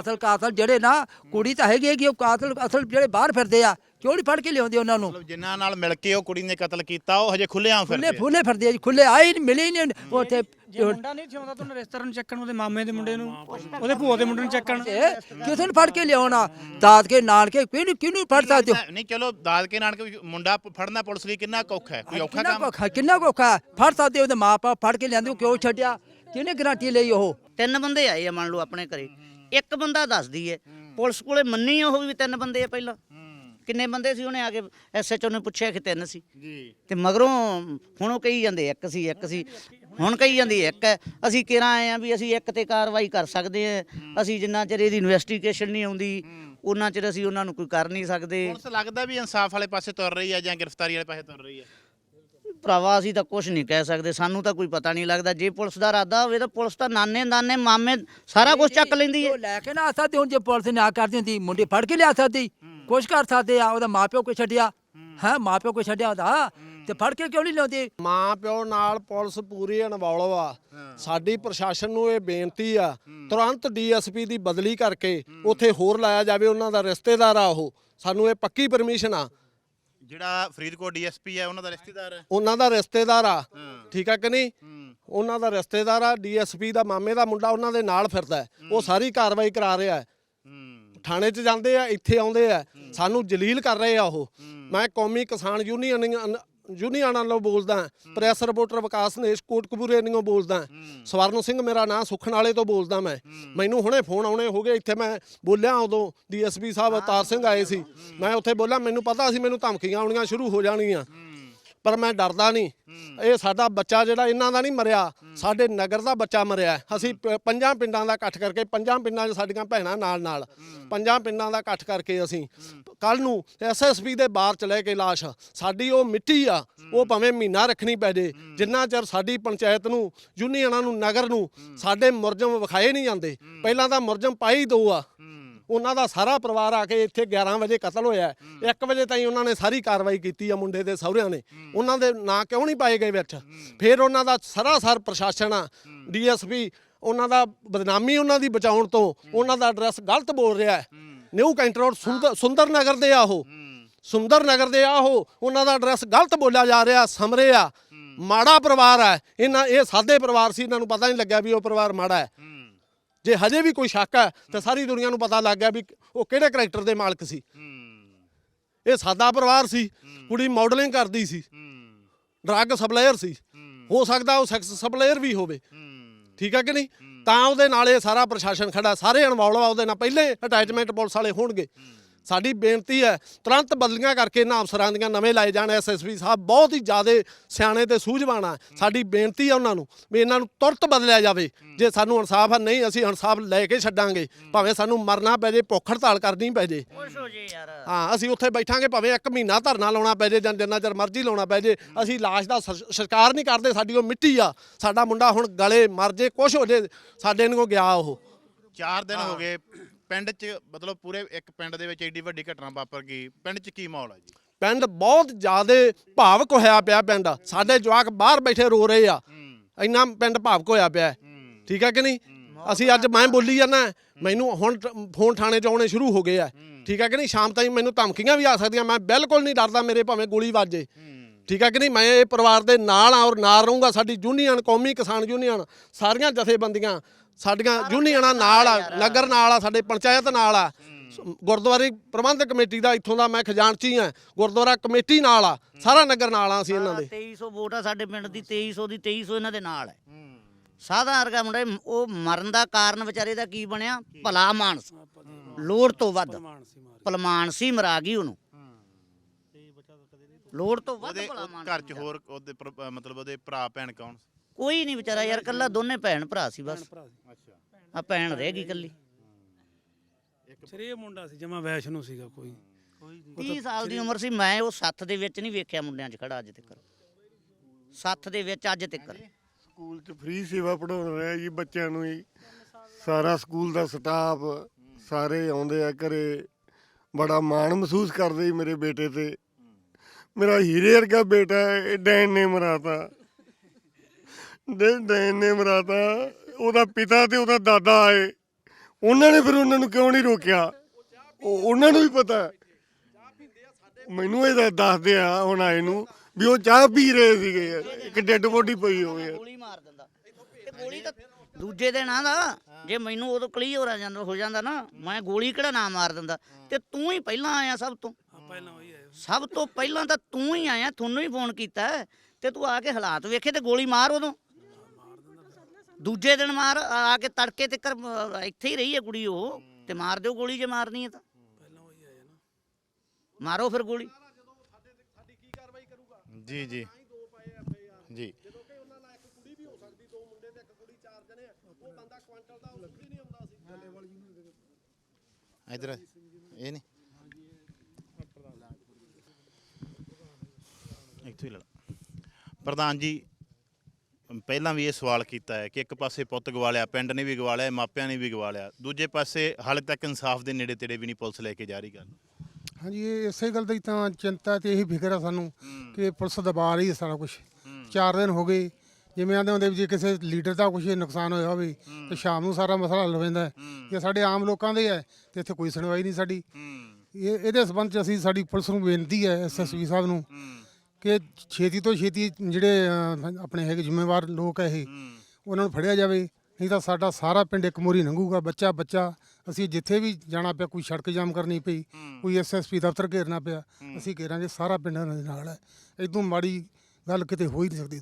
ਅਸਲ ਕਾਤਲ ਜਿਹੜੇ ਨਾ ਕੁੜੀ ਤਾਂ ਹੈਗੀ ਹੈਗੀ ਉਹ ਕਾਤਲ ਅਸਲ ਜਿਹੜੇ ਬਾਹਰ ਫਿਰਦੇ ਆ ਕਿਉਂ ਨਹੀਂ ਫੜ ਕੇ ਲਿਆਉਂਦੇ ਉਹਨਾਂ ਨੂੰ? ਮਤਲਬ ਜਿਨ੍ਹਾਂ ਨਾਲ ਮਿਲ ਕੇ ਉਹ ਕੁੜੀ ਨੇ ਕਤਲ ਕੀਤਾ ਉਹ ਹਜੇ ਖੁੱਲੇ ਫਿਰਦੇ ਆ। ਫੁੱਲੇ ਫਿਰਦੇ ਆ ਜੀ ਖੁੱਲੇ ਆਏ ਨਹੀਂ ਮਿਲੇ ਹੀ ਨਹੀਂ ਉੱਥੇ ਜੇ ਮੁੰਡਾ ਨਹੀਂ ਚਾਹੁੰਦਾ ਤਾਂ ਉਹਨੇ ਰਿਸ਼ਤੇਦਾਰ ਨੂੰ ਚੱਕਣ ਉਹਦੇ ਮਾਮੇ ਦੇ ਮੁੰਡੇ ਨੂੰ ਉਹਦੇ ਭੂਆ ਦੇ ਮੁੰਡੇ ਨੂੰ ਚੱਕਣ। ਕਿਸੇ ਨੂੰ ਫੜ ਕੇ ਲਿਆਉਣਾ? ਦਾਦ ਕੇ ਨਾਨਕੇ ਕਿਹਨੂੰ ਕਿਹਨੂੰ ਫੜ ਸਕਦੇ ਹੋ? ਨਹੀਂ ਚਲੋ ਦਾਦਕੇ ਨਾਨਕੇ ਵੀ ਮੁੰਡਾ ਪ- ਫੜਨਾ ਪੁਲਿਸ ਲਈ ਕਿੰਨਾ ਕੁ ਔਖਾ ਹੈ? ਕੋਈ ਔਖਾ ਕਿੰਨਾ ਕੰਮ? ਕੁ ਔਖਾ ਕਿੰਨਾ ਕੁ ਔਖਾ? ਫੜ ਸਕਦੇ ਹੋ, ਉਹਦੇ ਮਾਪੇ ਫੜ ਕੇ ਲਿਆਂਦੇ ਕਿਉਂ ਛੱਡਿਆ? ਕਿਹਨੇ ਗਾਰੰਟੀ ਲਈ ਉਹ? ਤਿੰਨ ਬੰਦੇ ਆਏ ਆ ਮੰਨ ਲਓ ਆਪਣੇ ਘਰੇ। ਇੱਕ ਬੰਦਾ ਦੱਸਦੀ ਏ। ਪੁਲਿਸ ਕੋਲੇ ਮੰਨੀ ਉਹ ਵੀ ਤਿੰਨ ਬੰਦੇ ਆ ਪਹਿਲਾਂ। ਕਿੰਨੇ ਬੰਦੇ ਸੀ ਉਹਨੇ ਆ ਕੇ ਐਸਐਚਓ ਨੇ ਪੁੱਛਿਆ ਕਿ ਤਿੰਨ ਸੀ। ਜੀ। ਤੇ ਮਗਰੋਂ ਹੁਣ ਉਹ ਕਹੀ ਜਾਂਦੇ ਇੱਕ ਸੀ ਇੱਕ ਸੀ। ਹੁਣ ਕਹੀ ਜਾਂਦੀ ਇੱਕ ਹੈ। ਅਸੀਂ ਕਿਹੜਾ ਆਏ ਆ ਵੀ ਅਸੀਂ ਇੱਕ ਤੇ ਕਾਰਵਾਈ ਕਰ ਸਕਦੇ ਆ। ਅਸੀਂ ਜਿੰਨਾ ਚਿਰ ਇਹਦੀ ਇਨਵੈਸਟੀਗੇਸ਼ਨ ਨਹੀਂ ਆਉਂਦੀ ਉਹਨਾਂ ਚਿਰ ਅਸੀਂ ਉਹਨਾਂ ਨੂੰ ਕੋਈ ਕਰ ਨਹੀਂ ਸਕਦੇ। ਪੁਲਿਸ ਲੱਗਦਾ ਵੀ ਇਨਸਾਫ ਵਾਲੇ ਪਾਸੇ ਤੁਰ ਰਹੀ ਹੈ ਜਾਂ ਗ੍ਰਿਫਤਾਰੀ ਵਾਲੇ ਪਾਸੇ ਤੁਰ ਰਹੀ ਹੈ ਭਰਾਵਾ ਅਸੀਂ ਤਾਂ ਕੁਝ ਨਹੀਂ ਕਹਿ ਸਕਦੇ ਸਾਨੂੰ ਤਾਂ ਕੋਈ ਪਤਾ ਨਹੀਂ ਲੱਗਦਾ। ਜੇ ਪੁਲਿਸ ਦਾ ਇਰਾਦਾ ਹੋਵੇ ਤਾਂ ਪੁਲਿਸ ਤਾਂ ਨਾਨੇ ਦਾਨੇ ਮਾਮੇ ਸਾਰਾ ਕੁਝ ਚੱਕ ਲੈਂਦੀ ਹੈ। ਉਹ ਲੈ ਕੇ ਨਾ ਆ ਸਕਦੇ ਹੁਣ ਜੇ ਪੁਲਿਸ ਨੇ ਆ ਕਰਦੀ ਹੁੰਦੀ ਮੁੰਡੇ ਫੜ ਕੇ ਲਿਆ ਸਕਦੀ ਕੁਛ ਕਰ ਸਕਦੇ ਆ ਉਹਦਾ ਮਾਪਿਓ ਕੋਈ ਛੱਡਿਆ? ਹੈ। ਮਾਪਿਓ ਕੋਈ ਛੱਡਿਆ ਉਹਦਾ? ਤੇ ਫੜ ਕੇ ਕਿਉਂ ਨਹੀਂ ਲਿਆਉਂਦੇ? ਮਾਂ ਪਿਓ ਨਾਲ ਪੁਲਿਸ ਪੂਰੀ ਇਨਵੋਲਵ ਆ। ਸਾਡੀ ਪ੍ਰਸ਼ਾਸਨ ਨੂੰ ਇਹ ਬੇਨਤੀ ਆ ਤੁਰੰਤ ਡੀਐਸਪੀ ਦੀ ਬਦਲੀ ਕਰਕੇ ਉੱਥੇ ਹੋਰ ਲਾਇਆ ਜਾਵੇ ਉਹਨਾਂ ਦਾ ਰਿਸ਼ਤੇਦਾਰ ਆ ਉਹ। ਸਾਨੂੰ ਇਹ ਪੱਕੀ ਪਰਮਿਸ਼ਨ ਆ। ਜਿਹੜਾ ਫਰੀਦਕੋਟ ਡੀਐਸਪੀ ਹੈ ਉਹਨਾਂ ਦਾ ਰਿਸ਼ਤੇਦਾਰ ਹੈ? ਉਹਨਾਂ ਦਾ ਰਿਸ਼ਤੇਦਾਰ ਆ। ਠੀਕ ਆ ਕਿ ਨਹੀਂ? ਹੂੰ। ਉਹਨਾਂ ਦਾ ਰਿਸ਼ਤੇਦਾਰ ਆ ਡੀਐਸਪੀ ਦਾ ਮਾਮੇ ਦਾ ਮੁੰਡਾ ਉਹਨਾਂ ਦੇ ਨਾਲ ਫਿਰਦਾ ਹੈ। ਉਹ ਸਾਰੀ ਕਾਰਵਾਈ ਕਰਾ ਰਿਹਾ ਹੈ। ਹੂੰ। ਥਾਣੇ 'ਚ ਜਾਂਦੇ ਆ ਇੱਥੇ ਆਉਂਦੇ ਆ। ਸਾਨੂੰ ਜਲੀਲ ਕਰ ਰਹੇ ਆ ਉਹ। ਮੈਂ ਕੌਮੀ ਕਿਸਾਨ ਯੂਨੀਅਨ ਯੂਨੀਅਨ ਨਾਲੋਂ ਬੋਲਦਾ ਪ੍ਰੈਸ ਰਿਪੋਰਟਰ ਵਿਕਾਸ ਨੇਸ਼ ਕੋਟਕਪੂਰੇ ਨਿਓ ਬੋਲਦਾ ਸਵਰਨ ਸਿੰਘ ਮੇਰਾ ਨਾਂ ਸੁਖਣ ਵਾਲੇ ਤੋਂ ਬੋਲਦਾ ਮੈਂ। ਮੈਨੂੰ ਹੁਣੇ ਫੋਨ ਆਉਣੇ ਹੋ ਗਏ ਇੱਥੇ ਮੈਂ ਬੋਲਿਆ ਉਦੋਂ ਡੀਐਸਪੀ ਸਾਹਿਬ ਅਵਤਾਰ ਸਿੰਘ ਆਏ ਸੀ। ਮੈਂ ਉੱਥੇ ਬੋਲਿਆ ਮੈਨੂੰ ਪਤਾ ਸੀ ਮੈਨੂੰ ਧਮਕੀਆਂ ਆਉਣੀਆਂ ਸ਼ੁਰੂ ਹੋ ਜਾਣਗੀਆਂ। ਪਰ ਮੈਂ ਡਰਦਾ ਨਹੀਂ। ਇਹ ਸਾਡਾ ਬੱਚਾ ਜਿਹੜਾ ਇਹਨਾਂ ਦਾ ਨਹੀਂ ਮਰਿਆ, ਸਾਡੇ ਨਗਰ ਦਾ ਬੱਚਾ ਮਰਿਆ। ਅਸੀਂ ਪ- ਪੰਜਾਂ ਪਿੰਡਾਂ ਦਾ ਇਕੱਠ ਕਰਕੇ, ਪੰਜਾਂ ਪਿੰਡਾਂ 'ਚ ਸਾਡੀਆਂ ਭੈਣਾਂ ਨਾਲ ਨਾਲ ਪੰਜਾਂ ਪਿੰਡਾਂ ਦਾ ਇਕੱਠ ਕਰਕੇ ਅਸੀਂ ਕੱਲ ਨੂੰ ਐਸਐਸਪੀ ਦੇ ਬਾਹਰ ਚ ਲੈ ਕੇ ਲਾਸ਼, ਸਾਡੀ ਉਹ ਮਿੱਟੀ ਆ, ਉਹ ਭਾਵੇਂ ਮਹੀਨਾ ਰੱਖਣੀ ਪੈ ਜੇ, ਜਿੰਨਾ ਚਿਰ ਸਾਡੀ ਪੰਚਾਇਤ ਨੂੰ, ਯੂਨੀਅਨਾਂ ਨੂੰ, ਨਗਰ ਨੂੰ ਸਾਡੇ ਮੁਰਜਮ ਵਿਖਾਏ ਨਹੀਂ ਜਾਂਦੇ, ਪਹਿਲਾਂ ਤਾਂ ਮੁਰਜਮ ਪਾਈ ਦੋ ਆ। ਉਹਨਾਂ ਦਾ ਸਾਰਾ ਪਰਿਵਾਰ ਆ ਕੇ ਇੱਥੇ 11 ਵਜੇ ਕਤਲ ਹੋਇਆ 1 ਵਜੇ ਤਾਈਂ ਉਹਨਾਂ ਨੇ ਸਾਰੀ ਕਾਰਵਾਈ ਕੀਤੀ ਆ ਮੁੰਡੇ ਦੇ ਸਹੁਰਿਆਂ ਨੇ। ਉਹਨਾਂ ਦੇ ਨਾਂ ਕਿਉਂ ਨਹੀਂ ਪਾਏ ਗਏ ਵਿੱਚ? ਫਿਰ ਉਹਨਾਂ ਦਾ ਸਰਾਸਰ ਪ੍ਰਸ਼ਾਸਨ ਆ ਡੀਐਸਪੀ ਉਹਨਾਂ ਦਾ ਬਦਨਾਮੀ ਉਹਨਾਂ ਦੀ ਬਚਾਉਣ ਤੋਂ ਉਹਨਾਂ ਦਾ ਐਡਰੈਸ ਗਲਤ ਬੋਲ ਰਿਹਾ ਹੈ। New cantt road Sundar Sundar Nagar ਦੇ ਆ ਉਹ। ਸੁੰਦਰ ਨਗਰ ਦੇ ਆ ਉਹ। ਉਹਨਾਂ ਦਾ ਐਡਰੈਸ ਗਲਤ ਬੋਲਿਆ ਜਾ ਰਿਹਾ ਸਮਰੇ ਆ। ਮਾੜਾ ਪਰਿਵਾਰ ਹੈ। ਇਹਨਾਂ ਇਹ ਸਾਦੇ ਪਰਿਵਾਰ ਸੀ। ਇਹਨਾਂ ਨੂੰ ਪਤਾ ਨਹੀਂ ਲੱਗਿਆ ਵੀ ਉਹ ਪਰਿਵਾਰ ਮਾੜਾ ਹੈ। ਜੇ ਹਜੇ ਵੀ ਕੋਈ ਸ਼ੱਕ ਹੈ ਤਾਂ ਸਾਰੀ ਦੁਨੀਆ ਨੂੰ ਪਤਾ ਲੱਗ ਗਿਆ ਵੀ ਉਹ ਕਿਹੜੇ ਕਰੈਕਟਰ ਦੇ ਮਾਲਕ ਸੀ। ਇਹ ਸਾਦਾ ਪਰਿਵਾਰ ਸੀ ਕੁੜੀ ਮਾਡਲਿੰਗ ਕਰਦੀ ਸੀ। ਡਰੱਗ ਸਪਲਾਇਰ ਸੀ। ਹੋ। ਸਕਦਾ ਉਹ ਸੈਕਸ ਸਪਲਾਇਰ ਵੀ ਹੋਵੇ। ਠੀਕ ਹੈ ਕਿ ਨਹੀਂ? ਤਾਂ ਉਹਦੇ ਨਾਲ ਇਹ ਸਾਰਾ ਪ੍ਰਸ਼ਾਸਨ ਖੜਾ ਸਾਰੇ ਇਨਵੋਲਵ ਆ ਉਹਦੇ ਨਾਲ ਪਹਿਲੇ ਅਟੈਚਮੈਂਟ ਪੁਲਿਸ ਵਾਲੇ ਹੋਣਗੇ। ਸਾਡੀ ਬੇਨਤੀ ਹੈ ਤੁਰੰਤ ਬਦਲੀਆਂ ਕਰਕੇ ਇਹਨਾਂ ਅਫਸਰਾਂ ਦੀਆਂ ਨਵੇਂ ਲਾਏ ਜਾਣ ਐਸਐਸਪੀ ਸਾਹਿਬ ਬਹੁਤ ਹੀ ਜ਼ਿਆਦੇ ਸਿਆਣੇ ਤੇ ਸੂਝਵਾਨ ਆ। ਸਾਡੀ ਬੇਨਤੀ ਹੈ ਉਹਨਾਂ ਨੂੰ ਵੀ ਇਹਨਾਂ ਨੂੰ ਤੁਰੰਤ ਬਦਲਿਆ ਜਾਵੇ। ਜੇ ਸਾਨੂੰ ਇਨਸਾਫ ਨਹੀਂ ਅਸੀਂ ਇਨਸਾਫ ਲੈ ਕੇ ਛੱਡਾਂਗੇ। ਭਾਵੇਂ ਸਾਨੂੰ ਮਰਨਾ ਪੈ ਜੇ ਭੁੱਖ ਹੜਤਾਲ ਕਰਨੀ ਪੈ ਜੇ। ਖੁਸ਼ ਹੋ ਜੇ ਯਾਰ। ਹਾਂ ਅਸੀਂ ਉੱਥੇ ਬੈਠਾਂਗੇ ਭਾਵੇਂ ਇੱਕ ਮਹੀਨਾ ਧਰਨਾ ਲਾਉਣਾ ਪੈ ਜੇ ਜਾਂ ਜਿੰਨਾ ਚਿਰ ਮਰਜ਼ੀ ਲਾਉਣਾ ਪੈ ਜੇ ਅਸੀਂ ਲਾਸ਼ ਦਾ ਸ- ਸੰਸਕਾਰ ਨਹੀਂ ਕਰਦੇ ਸਾਡੀ ਉਹ ਮਿੱਟੀ ਆ। ਸਾਡਾ ਮੁੰਡਾ ਹੁਣ ਗਲੇ ਮਰ ਜੇ ਕੁਛ ਹੋ ਜੇ ਸਾਡੇ ਨੂੰ ਗਿਆ ਉਹ। 4 ਦਿਨ ਹੋ। ਗਏ ਪਿੰਡ 'ਚ ਮਤਲਬ ਪੂਰੇ ਇੱਕ ਪਿੰਡ ਦੇ ਵਿੱਚ ਏਡੀ ਵੱਡੀ ਘਟਨਾ ਵਾਪਰ ਗਈ। ਪਿੰਡ 'ਚ ਕੀ ਮਾਹੌਲ ਹੈ ਜੀ? ਪਿੰਡ ਬਹੁਤ ਜ਼ਿਆਦੇ ਭਾਵਕ ਹੋਇਆ ਪਿਆ ਪਿੰਡ। ਸਾਡੇ ਜਵਾਕ ਬਾਹਰ ਬੈਠੇ ਰੋ ਰਹੇ ਆ। ਇੰਨਾ ਪਿੰਡ ਭਾਵਕ ਹੋਇਆ ਪਿਆ। ਠੀਕ ਹੈ ਕਿ ਨਹੀਂ? ਅਸੀਂ ਅੱਜ ਮੈਂ ਬੋਲੀ ਜਾਂਦਾ ਮੈਨੂੰ ਹੁਣ ਫੋਨ ਥਾਣੇ 'ਚ ਆਉਣੇ ਸ਼ੁਰੂ ਹੋ ਗਏ ਆ। ਠੀਕ ਹੈ ਕਿ ਨਹੀਂ? ਸ਼ਾਮ ਤਾਈਂ ਮੈਨੂੰ ਧਮਕੀਆਂ ਵੀ ਆ ਸਕਦੀਆਂ। ਮੈਂ ਬਿਲਕੁਲ ਨਹੀਂ ਡਰਦਾ ਮੇਰੇ ਭਾਵੇਂ ਗੋਲੀ ਵੱਜੇ ਠੀਕ ਹੈ ਕਿ ਨਹੀਂ? ਮੈਂ ਇਹ ਪਰਿਵਾਰ ਦੇ ਨਾਲ ਆ ਔਰ ਨਾਲ ਰਹੂੰਗਾ। ਸਾਡੀ ਯੂਨੀਅਨ ਕੌਮੀ ਕਿਸਾਨ ਯੂਨੀਅਨ ਸਾਰੀਆਂ ਜਥੇਬੰਦੀਆਂ ਸਾਡੀਆਂ ਯੂਨੀਅਨਾਂ ਨਾਲ ਆ ਨਗਰ ਨਾਲ ਆ ਸਾਡੇ ਪੰਚਾਇਤ ਨਾਲ ਆ। ਗੁਰਦੁਆਰੇ ਪ੍ਰਬੰਧਕ ਕਮੇਟੀ ਦਾ ਇੱਥੋਂ ਦਾ ਮੈਂ ਖਜ਼ਾਨਚੀ ਆ। ਗੁਰਦੁਆਰਾ ਕਮੇਟੀ ਨਾਲ ਆ। ਸਾਰਾ ਨਗਰ ਨਾਲ ਆ ਅਸੀਂ ਇਹਨਾਂ ਦੇ। 2300 ਵੋਟ ਆ ਸਾਡੇ ਪਿੰਡ ਦੀ। 2300 ਦੀ 2300 ਇਹਨਾਂ ਦੇ ਨਾਲ ਹੈ। ਸਾਦਾ ਵਰਗਾ ਮੁੰਡਾ ਉਹ ਮਰਨ ਦਾ ਕਾਰਨ ਵਿਚਾਰੇ ਦਾ ਕੀ ਬਣਿਆ? ਭਲਾ ਮਾਨਸ। ਲੋੜ ਤੋਂ ਵੱਧ। ਭਲਮਾਨ ਸੀ ਮਰਾ। ਗਈ ਉਹਨੂੰ। ਲੋੜ ਤੋਂ ਵੱਧ ਉਹਦੇ ਭਲਾ ਉਹ ਮਾਨਸ ਘਰ 'ਚ ਹੋਰ ਉਹਦੇ ਪਰ- ਅ, ਮਤਲਬ ਉਹਦੇ ਭਰਾ ਭੈਣ ਕੌਣ ਕੋਈ ਨਹੀਂ ਵਿਚਾਰਾ ਯਾਰ ਕੱਲਾ ਦੋਨੇ ਭੈਣ ਭਰਾ ਸੀ ਬਸ। ਅੱਛਾ। ਆ ਭੈਣ ਰਹਿ ਗਈ ਕੱਲੀ ਸਰੇ ਮੁੰਡਾ ਸੀ ਜਮਾ ਵੈਸ਼ ਨੂੰ ਸੀਗਾ ਕੋਈ। 30 ਸਾਲ ਦੀ ਉਮਰ ਸੀ ਮੈਂ ਉਹ ਸੱਥ ਦੇ ਵਿੱਚ ਨਹੀਂ ਵੇਖਿਆ ਮੁੰਡਿਆਂ 'ਚ ਖੜਾ ਅੱਜ ਤੱਕ। ਸੱਥ ਦੇ ਵਿੱਚ ਅੱਜ ਤੱਕ। ਸਕੂਲ 'ਚ ਫ੍ਰੀ ਸੇਵਾ ਪੜਾਉਣ ਰਿਹਾ ਜੀ ਬੱਚਿਆਂ ਨੂੰ ਜੀ। ਸਾਰਾ ਸਕੂਲ ਦਾ ਸਟਾਫ ਸਾਰੇ ਆਉਂਦੇ ਆ ਘਰੇ। ਬੜਾ ਮਾਣ ਮਹਿਸੂਸ ਕਰਦੇ ਜੀ ਮੇਰੇ ਬੇਟੇ ਤੇ। ਮੇਰਾ ਹੀਰੇ ਵਰਗਾ ਬੇਟਾ ਹੈ, ਡੈਨ ਨੇ ਮਰਾਤਾ। ਡੈ- ਡੈਨ ਨੇ ਮਰਾਤਾ ਉਹਦਾ ਪਿਤਾ ਤੇ ਉਹਦਾ ਦਾਦਾ ਆਏ। ਉਹਨਾਂ ਨੇ ਫਿਰ ਉਹਨਾਂ ਨੂੰ ਕਿਉਂ ਨਹੀਂ ਰੋਕਿਆ? ਉਹ ਉਹਨਾਂ ਨੂੰ ਵੀ ਪਤਾ ਹੈ। ਮੈਨੂੰ ਇਹ ਤਾਂ ਦੱਸਦੇ ਆ ਹੁਣ ਆਏ ਨੂੰ ਵੀ ਉਹ ਚਾਹ ਪੀ ਰਹੇ ਸੀਗੇ। ਯਾਰ ਇੱਕ ਡੈੱਡ ਬੋਡੀ ਪਈ ਹੋਈ ਹੈ ਗੋਲੀ ਮਾਰ ਦਿੰਦਾ। ਤੇ ਗੋਲੀ ਤਾਂ ਦੂਜੇ ਦਿਨ ਆਂਦਾ ਜੇ ਮੈਨੂੰ ਉਦੋਂ ਕਲੀਅਰ ਆ ਜਾਂਦਾ ਹੋ ਜਾਂਦਾ ਨਾ ਮੈਂ ਗੋਲੀ ਕਿਹੜਾ ਨਾ ਮਾਰ ਦਿੰਦਾ। ਤੇ ਤੂੰ ਹੀ ਪਹਿਲਾਂ ਆਇਆ ਸਭ ਤੋਂ। ਪਹਿਲਾਂ ਹੈ ਸਭ ਤੋਂ ਪਹਿਲਾਂ ਤਾਂ ਤੂੰ ਹੀ ਆਇਆ ਤੁਹਾਨੂੰ ਹੀ ਫੋਨ ਕੀਤਾ ਤੇ ਤੂੰ ਆ ਕੇ ਹਾਲਾਤ ਵੇਖੇ ਤੇ ਗੋਲੀ ਮਾਰ ਉਦੋਂ। ਦੂਜੇ ਦਿਨ ਮਾਰ ਆ ਆ ਕੇ ਤੜਕੇ ਤੇ ਕਰ ਇੱਥੇ ਹੀ ਰਹੀ ਹੈ ਕੁੜੀ ਉਹ ਤੇ ਮਾਰ ਦਿਓ ਗੋਲੀ ਜੇ ਮਾਰਨੀ ਹੈ ਤਾਂ। ਮਾਰੋ ਫਿਰ ਗੋਲੀ। ਜੀ ਜੀ। ਜੀ। ਇਧਰ ਇਹ ਨਹੀਂ। ਇੱਥੋਂ ਹੀ ਲੈ ਲਾ। ਪ੍ਰਧਾਨ ਜੀ ਪਹਿਲਾਂ ਵੀ ਇਹ ਸਵਾਲ ਕੀਤਾ ਹੈ ਕਿ ਇੱਕ ਪਾਸੇ ਪੁੱਤ ਗਵਾ ਲਿਆ ਪਿੰਡ ਨੇ ਵੀ ਗਵਾ ਲਿਆ ਮਾਪਿਆਂ ਨੇ ਵੀ ਗਵਾ ਲਿਆ ਦੂਜੇ ਪਾਸੇ ਹਾਲੇ ਤੱਕ ਇਨਸਾਫ ਦੇ ਨੇੜੇ ਤੇੜੇ ਵੀ ਨਹੀਂ ਪੁਲਿਸ ਲੈ ਕੇ ਜਾ ਰਹੀ ਗੱਲ। ਹਾਂਜੀ ਇਹ ਇਸੇ ਗੱਲ ਦੀ ਤਾਂ ਚਿੰਤਾ ਤੇ ਇਹੀ ਫਿਕਰ ਆ ਸਾਨੂੰ ਕਿ ਪੁਲਿਸ ਦਬਾ ਰਹੀ ਹੈ ਸਾਰਾ ਕੁਝ ਚਾਰ ਦਿਨ ਹੋ ਗਏ ਜਿਵੇਂ ਆਂਦੇ ਹੁੰਦੇ ਵੀ ਜੇ ਕਿਸੇ ਲੀਡਰ ਦਾ ਕੁਝ ਨੁਕਸਾਨ ਹੋਇਆ ਹੋਵੇ ਤੇ ਸ਼ਾਮ ਨੂੰ ਸਾਰਾ ਮਸਲਾ ਹੱਲ ਹੋ ਜਾਂਦਾ ਹੈ। ਜੇ ਸਾਡੇ ਆਮ ਲੋਕਾਂ ਦੇ ਹੈ ਤੇ ਇੱਥੇ ਕੋਈ ਸੁਣਵਾਈ ਨਹੀਂ ਸਾਡੀ। ਇਹ ਇਹਦੇ ਸਬੰਧ ਚ ਅਸੀਂ ਸਾਡੀ ਪੁਲਿਸ ਨੂੰ ਬੇਨਤੀ ਹੈ ਐਸਐਸਪੀ ਸਾਹਿਬ ਨੂੰ ਕਿ ਛੇਤੀ ਤੋਂ ਛੇਤੀ ਜਿਹੜੇ ਅਹ, ਆਪਣੇ ਹੈਗੇ ਜ਼ਿੰਮੇਵਾਰ ਲੋਕ ਹੈ ਇਹ ਉਹਨਾਂ ਨੂੰ ਫੜਿਆ ਜਾਵੇ। ਨਹੀਂ ਤਾਂ ਸਾਡਾ ਸਾਰਾ ਪਿੰਡ ਇੱਕ ਮੋਰੀ ਲੰਘੂਗਾ ਬੱਚਾ ਬੱਚਾ। ਅਸੀਂ ਜਿੱਥੇ ਵੀ ਜਾਣਾ ਪਿਆ ਕੋਈ ਸੜਕ ਜਾਮ ਕਰਨੀ ਪਈ ਕੋਈ ਐਸਐਸਪੀ ਦਫ਼ਤਰ ਘੇਰਨਾ ਪਿਆ ਅਸੀਂ ਘੇਰਾਂਗੇ ਸਾਰਾ ਪਿੰਡ ਇਹਨਾਂ ਦੇ ਨਾਲ ਹੈ। ਇਦੋਂ ਮਾੜੀ ਗੱਲ ਕਿਤੇ ਹੋ ਹੀ ਨਹੀਂ ਸਕਦੀ।